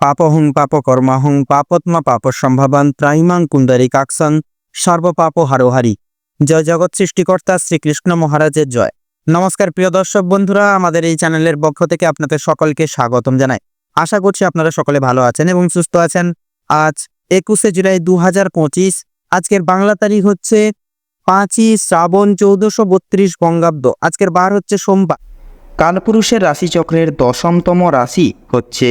পাপহং পাপকর্মাহং পাপত্মা পাপ সম্ভাবান ত্রাইমাং কুন্দারি কাকসান সর্বপাপ হারোহারি জয় জগৎ সৃষ্টিকর্তা শ্রীকৃষ্ণ মহারাজের জয়। নমস্কার প্রিয় দর্শক বন্ধুরা, আমাদের এই চ্যানেলের পক্ষ থেকে আপনাদের সকলকে স্বাগতম জানাই। আশা করছি আপনারা সকলে ভালো আছেন এবং সুস্থ আছেন। আজ একুশে জুলাই দু হাজার পঁচিশ, আজকের বাংলা তারিখ হচ্ছে পাঁচই শ্রাবণ চৌদ্দশো বত্রিশ বঙ্গাব্দ। আজকের বার হচ্ছে সোমবার। কালপুরুষের রাশিচক্রের দশমতম রাশি হচ্ছে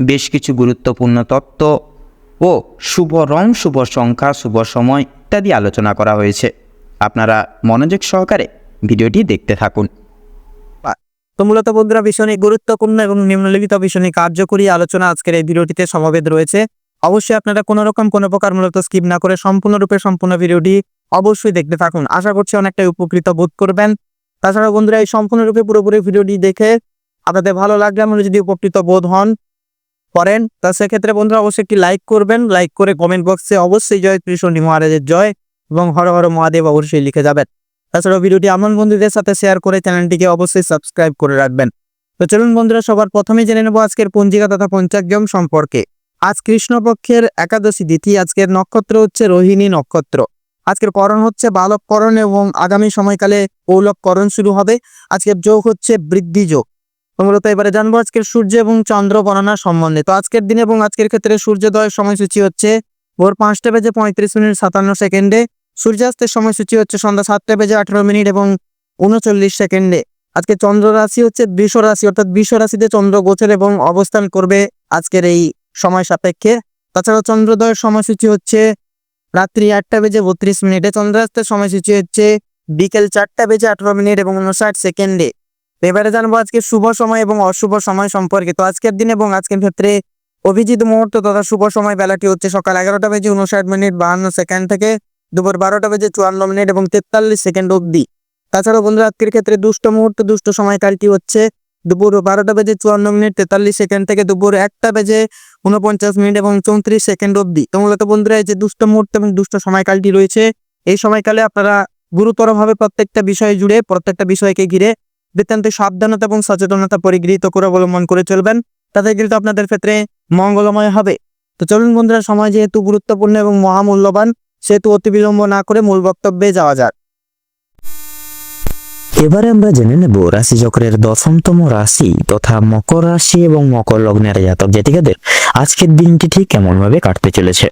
বেশ কিছু গুরুত্বপূর্ণ তত্ত্ব ও শুভ রং, শুভ সংখ্যা, শুভ সময় ইত্যাদি আলোচনা করা হয়েছে। আপনারা মনোযোগ সহকারে ভিডিওটি দেখতে থাকুন। তো মূলত বন্ধুরা ভীষণই গুরুত্বপূর্ণ এবং নিম্নলিখিত ভীষণই কার্যকরী আলোচনা আজকের এই ভিডিওটিতে সমাবেত রয়েছে। অবশ্যই আপনারা কোনো রকম, কোনো প্রকার মূলত স্কিপ না করে সম্পূর্ণরূপে সম্পূর্ণ ভিডিওটি অবশ্যই দেখতে থাকুন। আশা করছি অনেকটাই উপকৃত বোধ করবেন। তাছাড়া বন্ধুরা, এই সম্পূর্ণরূপে পুরোপুরি ভিডিওটি দেখে আপনাদের ভালো লাগলে আমরা যদি উপকৃত বোধ হন করেন। তা সেক্ষেত্রে বন্ধুরা অবশ্যই একটি লাইক করবেন। লাইক করে কমেন্ট বক্সে অবশ্যই জয় কৃষ্ণ মহারাজের জয় এবং হর হর মহাদেব অবশ্যই লিখে যাবেন। তাছাড়াও ভিডিওটি আমার বন্ধুদের সাথে শেয়ার করে চ্যানেলটিকে অবশ্যই সাবস্ক্রাইব করে রাখবেন। তো চলুন বন্ধুরা, সবার প্রথমে জেনে নেব আজকের পঞ্জিকা তথা পঞ্চাগ্যম সম্পর্কে। আজ কৃষ্ণপক্ষের একাদশী তিথি, আজকের নক্ষত্র হচ্ছে রোহিণী নক্ষত্র। আজকের করণ হচ্ছে বালক করণ এবং আগামী সময়কালে পৌলক করণ শুরু হবে। আজকের যোগ হচ্ছে বৃদ্ধি যোগ। মূলত এবারে জানব আজকের সূর্য এবং চন্দ্র গণনা সম্বন্ধে। তো আজকের দিন এবং আজকের ক্ষেত্রে সূর্যোদয়ের সময়সূচি হচ্ছে ভোর পাঁচটা বেজে পঁয়ত্রিশ মিনিট সাতান্ন সেকেন্ডে, সূর্যাস্তের সময়সূচি হচ্ছে সন্ধ্যা সাতটা বেজে আঠারো মিনিট এবং উনচল্লিশ সেকেন্ডে। আজকে চন্দ্র রাশি হচ্ছে বৃষ রাশি, অর্থাৎ বৃষ রাশিতে চন্দ্র গোচর এবং অবস্থান করবে আজকের এই সময় সাপেক্ষে। তাছাড়া চন্দ্রোদয়ের সময়সূচি হচ্ছে রাত্রি আটটা বেজে বত্রিশ মিনিটে। চন্দ্রাস্তের সময়সূচি হচ্ছে বিকেল চারটা বেজে আঠারো মিনিট এবং উনষাট সেকেন্ডে। এবারে জানব আজকে শুভ সময় এবং অশুভ সময় সম্পর্কে। তো আজকের দিন এবং আজকের ক্ষেত্রে অভিজিৎ মুহূর্ত তথা শুভ সময় বেলাটি হচ্ছে সকাল এগারোটা বেজে উনষাট মিনিট বাহান্ন সেকেন্ড থেকে দুপুর বারোটা বেজে চুয়ান্ন মিনিট এবং তেতাল্লিশ সেকেন্ড অবধি। তাছাড়াও বন্ধুরা, আজকের ক্ষেত্রে দুষ্ট মুহূর্ত, দুষ্ট সময়কালটি হচ্ছে দুপুর বারোটা বেজে চুয়ান্ন মিনিট, তেতাল্লিশ সেকেন্ড থেকে দুপুর একটা বেজে উনপঞ্চাশ মিনিট এবং চৌত্রিশ সেকেন্ড অবধি। তো মূলত বন্ধুরা, এই যে দুষ্ট মুহূর্ত এবং দুষ্ট সময়কালটি রয়েছে, এই সময়কালে আপনারা গুরুতরভাবে প্রত্যেকটা বিষয় জুড়ে, প্রত্যেকটা বিষয়কে ঘিরে নিতান্ত সাবধানতা এবং সচেতনতা পরিগৃহীত করে অবলম্বন করে চলবেন। তাতে কিন্তু আপনাদের ক্ষেত্রে মঙ্গলময় হবে। তো চলুন বন্ধুরা, সময় যেহেতু গুরুত্বপূর্ণ এবং মহামূল্যবান, সেহেতু অতি বিলম্ব না করে মূল বক্তব্যে যাওয়া যাক। এবারে আমরা জেনে নেব রাশিচক্রের দশমতম রাশি তথা মকর রাশি এবং মকর লগ্নের জাতক জাতিকাদের আজকের দিনটি ঠিক কেমন ভাবে কাটতে চলেছে।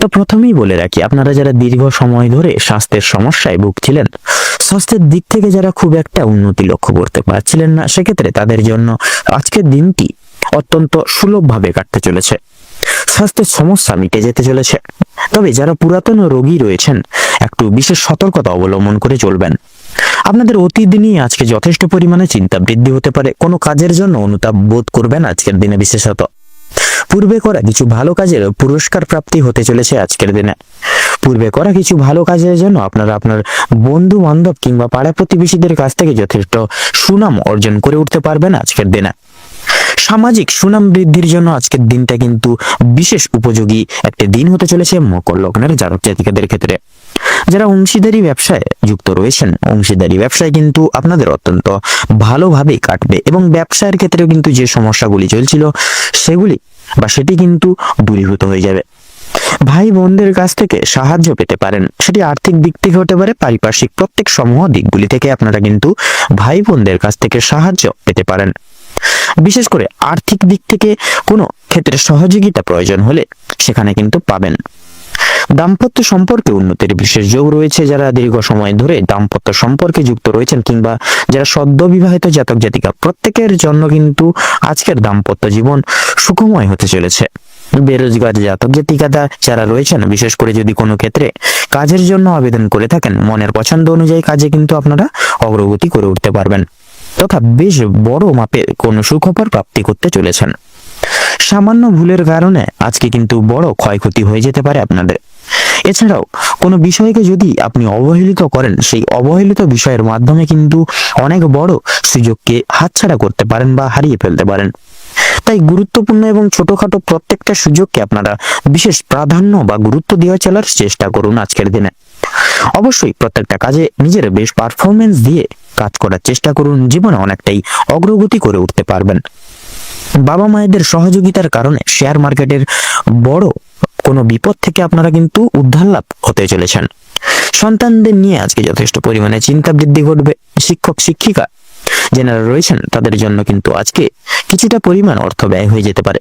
তো প্রথমেই বলে রাখি, আপনারা যারা দীর্ঘ সময় ধরে স্বাস্থ্যের সমস্যায় ভুগছিলেন স্বাস্থ্যের দিক থেকে যারা খুব একটা উন্নতি লক্ষ্য করতে পারছিলেন না, সেক্ষেত্রে তাদের জন্য আজকের দিনটি অত্যন্ত সুলভভাবে কাটতে চলেছে। স্বাস্থ্যের সমস্যা মিটে যেতে চলেছে। তবে যারা পুরাতন রোগী রয়েছেন, একটু বিশেষ সতর্কতা অবলম্বন করে চলবেন। আপনাদের অতীত নিয়ে আজকে যথেষ্ট পরিমাণে চিন্তা বৃদ্ধি হতে পারে। কোনো কাজের জন্য অনুতাপ বোধ করবেন আজকের দিনে বিশেষত। পূর্বে করা কিছু ভালো কাজের পুরস্কার প্রাপ্তি হতে চলেছে আজকের দিনে। পূর্বে করা কিছু ভালো কাজের জন্য আপনারা আপনার বন্ধু বান্ধব কিংবা পাড়া প্রতিবেশীদের কাছ থেকে যথেষ্ট সুনাম অর্জন করে উঠতে পারবেন আজকের দিনে। সামাজিক সুনাম বৃদ্ধির জন্য আজকের দিনটা কিন্তু বিশেষ উপযোগী একটা দিন হতে চলেছে মকর লগ্নের জাতক জাতিকাদের ক্ষেত্রে। যারা অংশীদারি ব্যবসায় যুক্ত রয়েছেন, অংশীদারি ব্যবসায় কিন্তু আপনাদের অত্যন্ত ভালোভাবে কাটবে এবং ব্যবসায়ের ক্ষেত্রেও কিন্তু যে সমস্যাগুলি চলছিল সেগুলি বা সেটি কিন্তু দূরীভূত হয়ে যাবে। ভাই বোনদের কাছ থেকে সাহায্য পেতে পারেন। সেটি আর্থিক দিক থেকে হতে পারে, পারিপার্শ্বিক প্রত্যেক সমূহ দিকগুলি থেকে আপনারা কিন্তু ভাই বোনদের কাছ থেকে সাহায্য পেতে পারেন। বিশেষ করে আর্থিক দিক থেকে কোনো ক্ষেত্রে সহযোগিতা প্রয়োজন হলে সেখানে কিন্তু পাবেন। দাম্পত্য সম্পর্কে উন্নতির বিশেষ যোগ রয়েছে যারা দীর্ঘ সময় ধরে দাম্পত্য সম্পর্কে যুক্ত রয়েছেন কিংবা যারা সদ্য বিবাহিত জাতক জাতিকা প্রত্যেকের জন্য কিন্তু আজকের দাম্পত্য জীবন সুখময় হতে চলেছে। বেরোজগার জাতক জাতিকাদা যারা রয়েছেন, বিশেষ করে যদি কোনো ক্ষেত্রে কাজের জন্য আবেদন করে থাকেন, মনের পছন্দ অনুযায়ী কাজে কিন্তু আপনারা অগ্রগতি করে উঠতে পারবেন। তথা বেশ বড় মাপের কোনো সুখবর প্রাপ্তি করতে চলেছেন। সামান্য ভুলের কারণে আজকে কিন্তু বড় ক্ষয়ক্ষতি হয়ে যেতে পারে আপনাদের। এছাড়াও কোনো বিষয়কে যদি আপনি অবহেলিত করেন, সেই অবহেলিত বিষয়ের মাধ্যমে কিন্তু অনেক বড় সুযোগকে হাতছাড়া করতে পারেন বা হারিয়ে ফেলতে পারেন। তাই গুরুত্বপূর্ণ এবং ছোটখাটো প্রত্যেকটা সুযোগকে আপনারা বিশেষ প্রাধান্য বা গুরুত্ব দেওয়া চলার চেষ্টা করুন আজকের দিনে। অবশ্যই প্রত্যেকটা কাজে নিজের বেশ পারফরমেন্স দিয়ে কাজ করার চেষ্টা করুন, জীবনে অনেকটাই অগ্রগতি করে উঠতে পারবেন। বাবা মায়েদের সহযোগিতার কারণে শেয়ার মার্কেটের বড় কোনো বিপদ থেকে আপনারা কিন্তু উদ্ধার লাভ হতে চলেছেন। সন্তানদের নিয়ে আজকে যথেষ্ট পরিমাণে চিন্তা বৃদ্ধি ঘটবে। শিক্ষক, শিক্ষিকা যারা রয়েছেন, তাদের জন্য কিন্তু আজকে কিছুটা পরিমাণ অর্থ ব্যয় হয়ে যেতে পারে।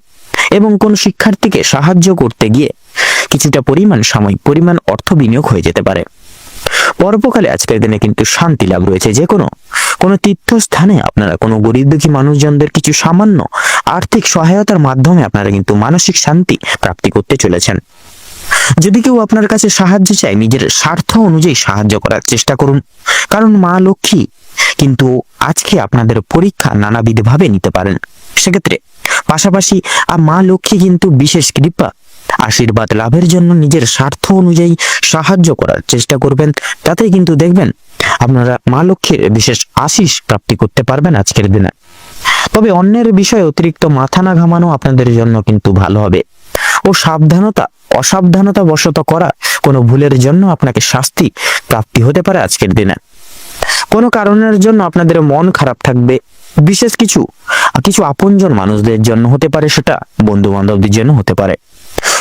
এবং কোন শিক্ষার্থীকে সাহায্য করতে গিয়ে কিছুটা পরিমাণ সাময়িক পরিমাণ অর্থ বিনিয়োগ হয়ে যেতে পারে। পরপকালে আজকের দিনে কিন্তু শান্তি লাভ রয়েছে। যে কোনো কোনো তীর্থস্থানে আপনারা, কোনো গরিব দুঃখী মানুষজনদের কিছু সামান্য আর্থিক সহায়তার মাধ্যমে আপনারা কিন্তু মানসিক শান্তি প্রাপ্তি করতে চলেছেন। যদি কেউ আপনার কাছে সাহায্য চায়, নিজের স্বার্থ অনুযায়ী সাহায্য করার চেষ্টা করুন। কারণ মা লক্ষ্মী কিন্তু আজকে আপনাদের পরীক্ষা নানাবিধভাবে নিতে পারেন। সেক্ষেত্রে পাশাপাশি আর মা লক্ষ্মী কিন্তু বিশেষ কৃপা। আশীর্বাদ লাভের জন্য নিজের স্বার্থ অনুযায়ী সাহায্য করার চেষ্টা করবেন। তাতে কিন্তু দেখবেন আপনারা মা লক্ষ্মীর বিশেষ আশিস প্রাপ্তি করতে পারবেন আজকের দিনে। তবে অন্যের বিষয়ে অতিরিক্ত মাথা না ঘামানো আপনাদের জন্য কিন্তু ভালো হবে। ও সাবধানতা অসাবধানতা বশত করা কোনো ভুলের জন্য আপনাকে শাস্তি, প্রাপ্তি হতে পারে আজকের দিনে। কোনো কারণের জন্য আপনাদের মন খারাপ থাকবে। বিশেষ কিছু কিছু আপনজন মানুষদের জন্য হতে পারে সেটা বন্ধু বান্ধবদের জন্য হতে পারে।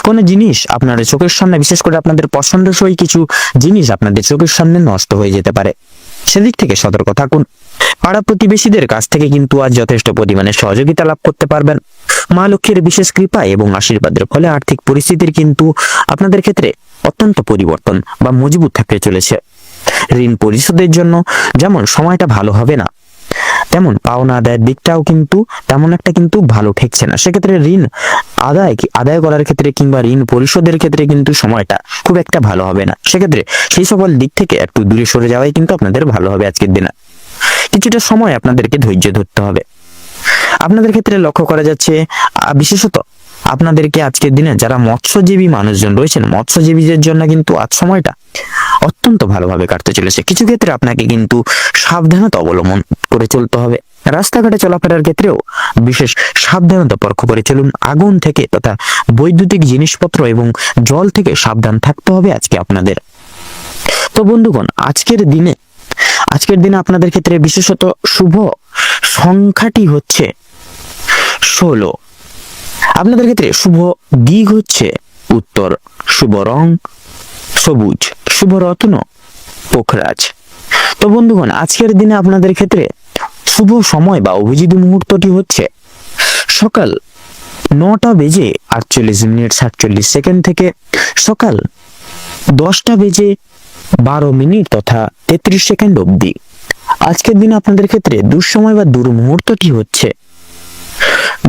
কোনো জিনিস আপনার চোখের সামনে, বিশেষ করে আপনাদের পছন্দসই কিছু জিনিস আপনাদের চোখের সামনে নষ্ট হয়ে যেতে পারে। সেদিক থেকে সতর্ক থাকুন। পাড়া প্রতিবেশীদের কাছ থেকে কিন্তু আজ যথেষ্ট পরিমাণে সহযোগিতা লাভ করতে পারবেন। মা লক্ষ্মীর বিশেষ কৃপা এবং আশীর্বাদের ফলে আর্থিক পরিস্থিতির কিন্তু আপনাদের ক্ষেত্রে অত্যন্ত পরিবর্তন বা মজবুত থাকতে চলেছে। ঋণ পরিশোধের জন্য, যেমন সময়টা ভালো হবে না। তেমন পাওনা আদায়ের দিকটাও কিন্তু তেমন একটা কিন্তু ভালো ঠেকছে না। সেক্ষেত্রে ঋণ আদায় আদায় করার ক্ষেত্রে কিংবা ঋণ পরিশোধের ক্ষেত্রে কিন্তু সময়টা খুব একটা ভালো হবে না। সেক্ষেত্রে সেই সকল দিক থেকে একটু দূরে সরে যাওয়াই কিন্তু আপনাদের ভালো হবে আজকের দিনে। কিছুটা সময় আপনাদেরকে ধৈর্য ধরতে হবে। আপনাদের ক্ষেত্রে লক্ষ্য করা যাচ্ছে বিশেষত আপনাদেরকে আজকের দিনে যারা মৎস্যজীবী মানুষজন রয়েছেন, মৎস্যজীবীদের জন্য কিন্তু আজ সময়টা অত্যন্ত ভালোভাবে কাটতে চলেছে। কিছু ক্ষেত্রে আপনাকে কিন্তু সাবধানতা অবলম্বন করে চলতে হবে। রাস্তাঘাটে চলাফেরার ক্ষেত্রেও বিশেষ সাবধানতা পরখ করে চলুন। আগুন থেকে তথা বৈদ্যুতিক জিনিসপত্র এবং জল থেকে সাবধান থাকতে হবে আজকে আপনাদের। তো বন্ধুগণ, আজকের দিনে আজকের দিনে আপনাদের ক্ষেত্রে বিশেষত শুভ সংখ্যাটি হচ্ছে ষোলো। আপনাদের ক্ষেত্রে শুভ দিক হচ্ছে উত্তর। শুভ রং, সবুজ। শুভ রত্ন, পোখরাজ। তো বন্ধুগণ, আজকের দিনে আপনাদের ক্ষেত্রে শুভ সময় বা অভিজিৎ মুহূর্তটি হচ্ছে সকাল নটা বেজে আটচল্লিশ মিনিট সাতচল্লিশ সেকেন্ড থেকে সকাল দশটা বেজে বারো মিনিট তথা তেত্রিশ সেকেন্ড অবধি। আজকের দিনে আপনাদের ক্ষেত্রে দুঃসময় বা দুর্মুহূর্তটি হচ্ছে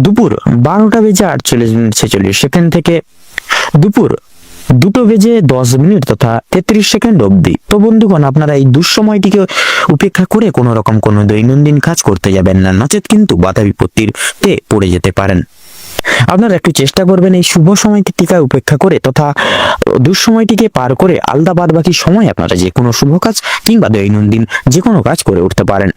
দুপুর বারোটা বেজে আটচল্লিশ মিনিট ছেচল্লিশ সেকেন্ড থেকে দুপুর দুটো বেজে দশ মিনিট তথা তেত্রিশ সেকেন্ড অবধি। তো বন্ধুগণ, আপনারা এই দুঃসময়টিকে উপেক্ষা করে কোনো রকম কোনো দৈনন্দিন কাজ করতে যাবেন না। নচেত কিন্তু বাধা বিপত্তির তে পড়ে যেতে পারেন। আপনারা একটু চেষ্টা করবেন এই শুভ সময়টিকে উপেক্ষা করে তথা দুঃসময়টিকে পার করে আলাদা বাদ বাকি সময় আপনারা যে কোনো শুভ কাজ কিংবা দৈনন্দিন যে কোনো কাজ করে উঠতে পারেন।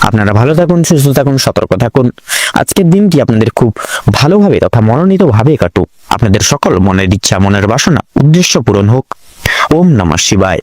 আপনারা ভালো থাকুন, সুস্থ থাকুন, সতর্ক থাকুন। আজকের দিনটি আপনাদের খুব ভালোভাবে তথা মনোনীত ভাবে কাটুক। আপনাদের সকল মনের ইচ্ছা, মনের বাসনা, উদ্দেশ্য পূরণ হোক। ওম নমঃ শিবায়।